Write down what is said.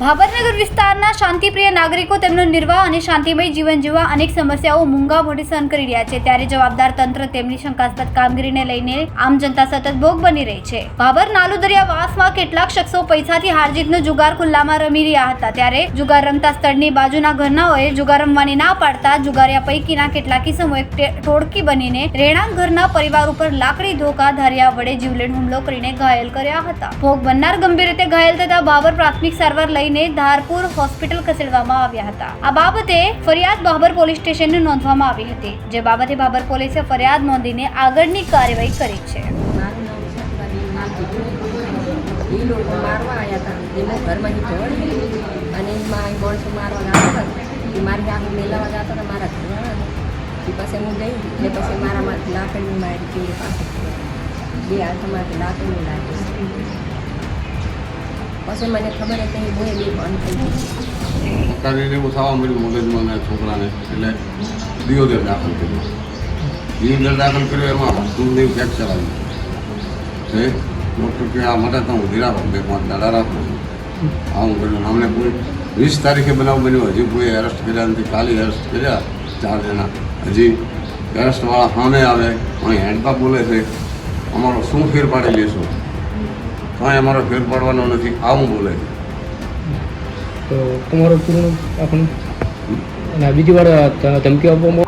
ભાબરનગર વિસ્તારના શાંતિપ્રિય નાગરિકો તેમનો નિર્વાહ અને શાંતિમય જીવન જીવવા અનેક સમસ્યાઓ મૂંગા મોઢે સહન કરી રહ્યા છે. ત્યારે જવાબદાર તંત્ર તેમની શંકાસ્પદ કામગીરીને લઈને આમ જનતા સતત ભોગ બની રહી છે. ભાભર નાલુદરિયા વાસમાં કેટલાક શખ્સો પૈસાથી હારજીતનો જુગાર ખુલ્લામાં રમી રહ્યા હતા. ત્યારે જુગાર રમતા સ્થળની બાજુના ઘરનાઓએ જુગાર રમવાની ના પાડતા જુગારિયા પૈકીના કેટલાક ઇસમોએ ટોળકી બનીને રહેણાંક ઘરના પરિવાર ઉપર લાકડી ધોકા ધાર્યા વડે જીવલેણ હુમલો કરીને ઘાયલ કર્યા હતા. ભોગ બનનાર ગંભીર રીતે ઘાયલ થતા ભાભર પ્રાથમિક સારવાર લઈને ધારપુર હોસ્પિટલ ખસેડવામાં આવ્યા હતા. આ બાબતે ફરિયાદ બાબર પોલીસ સ્ટેશનને નોંધવામાં આવી હતી, જે બાબતે બાબર પોલીસે ફરિયાદ નોંધીને આગળની કાર્યવાહી કરી છે. એ લોકો મારવા આવ્યા હતા. હતા. મારી ઘરવાળા હું ગઈ પછી મારામાંથી લાકડની મારી લાગી પછી મને ખબર હતી બે બે બંધ થઈ ગઈ. એવું મળ્યું મગજમાં છોકરાને, એટલે દિયોદર દાખલ કર્યો. દાખલ કર્યો એમાં હસ્તુની ફ્રેક્ચર આવ્યું છે ડૉક્ટર કે આ માટે તો હું ધીરા બે પાંચ દાડા રાખું આવું કર્યું. અમને કોઈ વીસ તારીખે બનાવ બન્યો. હજી કોઈ એરેસ્ટ કર્યા નથી. કાલે એરેસ્ટ કર્યા ચાર જણા. હજી એરેસ્ટવાળા સામે આવે. અહીં હેન્ડપા બોલે છે. અમારો શું ફેર પાડી લેશો? કાંઈ અમારો ફેર પાડવાનો નથી. આવું બોલે તો તમારો પૂર્ણ આપણું અને આ બીજી વાર ધમકી આપવામાં